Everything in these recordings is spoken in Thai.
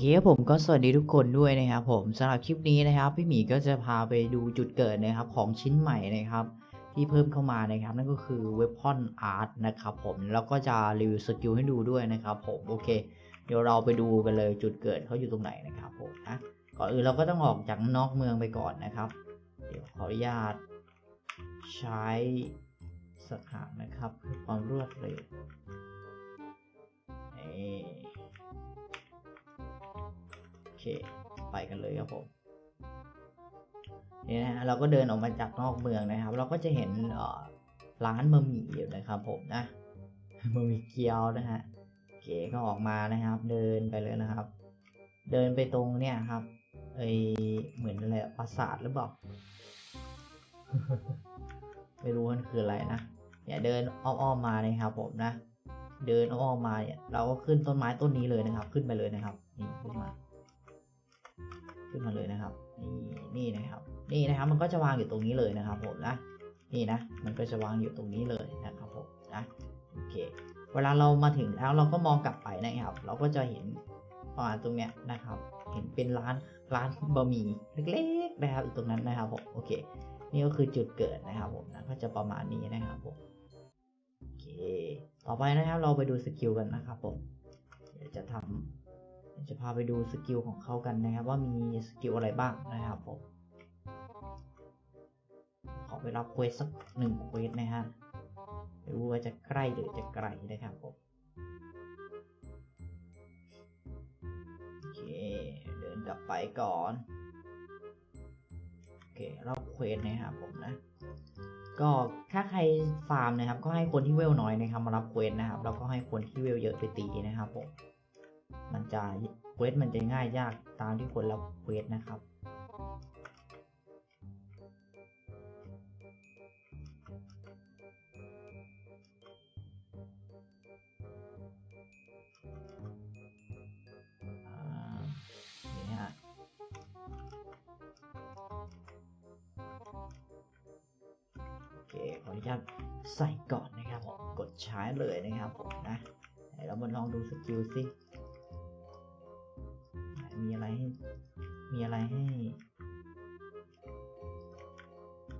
เคครับผมก็สวัสดีทุกคนด้วยนะครับผมสำหรับคลิปนี้นะครับพี่หมีก็จะพาไปดูจุดเกิดนะครับของชิ้นใหม่นะครับที่เพิ่มเข้ามานะครับนั่นก็คือ Weapon Art นะครับผมแล้วก็จะรีวิวสกิลให้ดูด้วยนะครับผมโอเค เดี๋ยวเราไปดูกันเลยจุดเกิดเขาอยู่ตรงไหนนะครับผมนะก่อนอื่นเราก็ต้องออกจากนอกเมืองไปก่อนนะครับ เดี๋ยวขออนุญาตใช้สถานนะครับเพื่อความรวดเร็วนี่โอเค ไปกันเลยครับผมนี่นะฮะเราก็เดินออกมาจากนอกเมืองนะครับ เราก็จะเห็นร้านบะหมี่อยู่นะครับผมนะบะหมี่เกี๊ยวนะฮะเก๋ก็ออกมานะครับ เดินไปเลยนะครับ เดินไปตรงเนี่ยครับไอเหมือนอะไรปราสาทหรือเปล่าไม่รู้มันคืออะไรนะเนี่ยเดินอ้อมๆมานะครับผมนะ เดินอ้อมๆมาเนี่ยเราก็ขึ้นต้นไม้ต้นนี้เลยนะครับ ขึ้นไปเลยนะครับนี่ขึ้นมา ขึ้นมาเลยนะครับ นี่นี่นะครับ นี่นะครับมันก็จะวางอยู่ตรงนี้เลยนะครับผมนะนี่นะ มันก็จะวางอยู่ตรงนี้เลยนะครับผมนะโอเค เวลาเรามาถึงแล้วเราก็มองกลับไปนะครับ เราก็จะเห็นประมาณตรงเนี้ยนะครับ เห็นเป็นร้านร้านบะหมี่เล็กๆนะครับอยู่ตรงนั้นนะครับผมโอเค นี่ก็คือจุดเกิดนะครับผมนะก็จะประมาณนี้นะครับผมโอเค ต่อไปนะครับเราไปดูสกิลกันนะครับผมเดี๋ยวจะทำเดี๋ยว จะพาไปดูสกิลของเขากันนะครับ ว่ามีสกิลอะไรบ้างนะครับผมขอไปรับเควสสักหนึ่งเควสนะฮะไม่รู้ว่าจะใกล้หรือจะไกลนะครับผมโอเค เดินกลับไปก่อน โอเครอบเควสนะครับผมนะ ก็ถ้าใครฟาร์มนะครับ ก็ให้คนที่เวลน้อยนะครับมารับเควสนะครับ แล้วก็ให้คนที่เวลเยอะไปตีนะครับผม มันจะเควสมันจะง่ายยากตามที่คนรับเควสนะครับอ่านี่ฮะโอเค ขออนุญาตใส่ก่อนนะครับผม กดใช้เลยนะครับผมนะ เรามาลองดูสกิลสิ มีอะไรให้ มีอะไรให้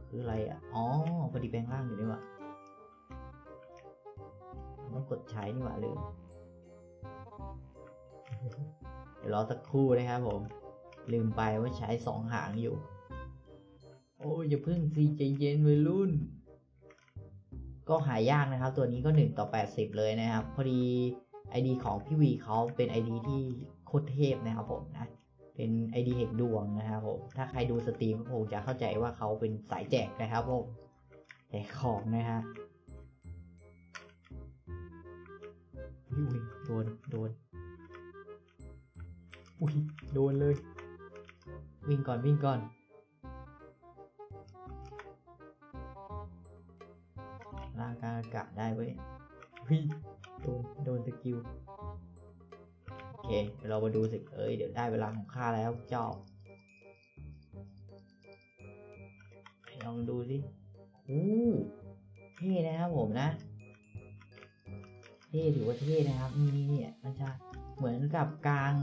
คืออะไรอะ อ๋อ พอดีแปลงร่างอยู่นี่ว่าต้องกดใช้นี่หว่าลืมเดี๋ยวรอสักครู่นะครับผม ลืมไปว่าใช้สองหางอยู่ โอ้ยอย่าเพิ่งสิใจเย็นวัยรุ่น ก็หายากนะครับ ตัวนี้ก็1ต่อ 80 เลยนะครับ พอดี ID ของพี่วีเขาเป็น ID ที่ โคตรเทพนะครับผมนะ เป็น ID เหกดวงนะครับผม ถ้าใครดูสตรีมก็คงจะเข้าใจว่าเขาเป็นสายแจกนะครับผม แจกของนะฮะอุ้ยโดน โดน อุ้ย โดนเลย วิ่งก่อน วิ่งก่อนร่างกลางอากาศได้เว้ยเฮ้ย โดน โดนสกิล เคเดี๋ยวเรามาดูสิเอ้ยเดี๋ยวได้เวลาของข้าแล้วเจ้าลองดูสิอู้เท่นะครับผมนะเท่ถือว่าเท่นะครับนี่นี่เนี่ยมันจะเหมือนกับกลาง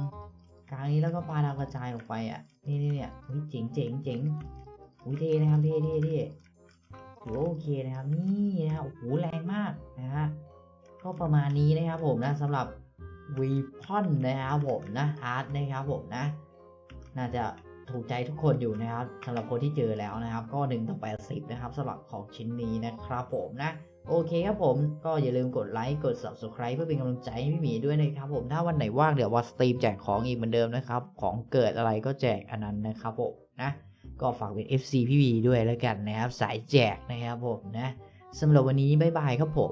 กลางนี้แล้วก็ปลาดาวกระจายออกไปอะนี่นี่เนี่ยอุ้ยเจ๋งเจ๋งเจ๋งอุ้ยเท่นะครับเท่เท่เท่ถือว่าโอเคนะครับนี่นะครับโอ้โหแรงมากนะฮะก็ประมาณนี้นะครับผมนะสำหรับ วีพอนนะครับผมนะอาร์ตนะครับผมนะ น่าจะถูกใจทุกคนอยู่นะครับสำหรับคนที่เจอแล้วนะครับ ก็1ต่อ80 นะครับสำหรับของชิ้นนี้นะครับผมนะ โอเคครับผมก็อย่าลืมกดไลค์กด subscribe เพื่อเป็นกำลังใจให้พี่หมีด้วยนะครับผมถ้าวันไหนว่างเดี๋ยวว่าสตรีมแจกของอีกเหมือนเดิมนะครับ ของเกิดอะไรก็แจกอันนั้นนะครับผมนะก็ฝากเป็น FC พี่หมีด้วยแล้วกันนะครับ สายแจกนะครับผมนะสำหรับวันนี้บ๊ายบายครับผม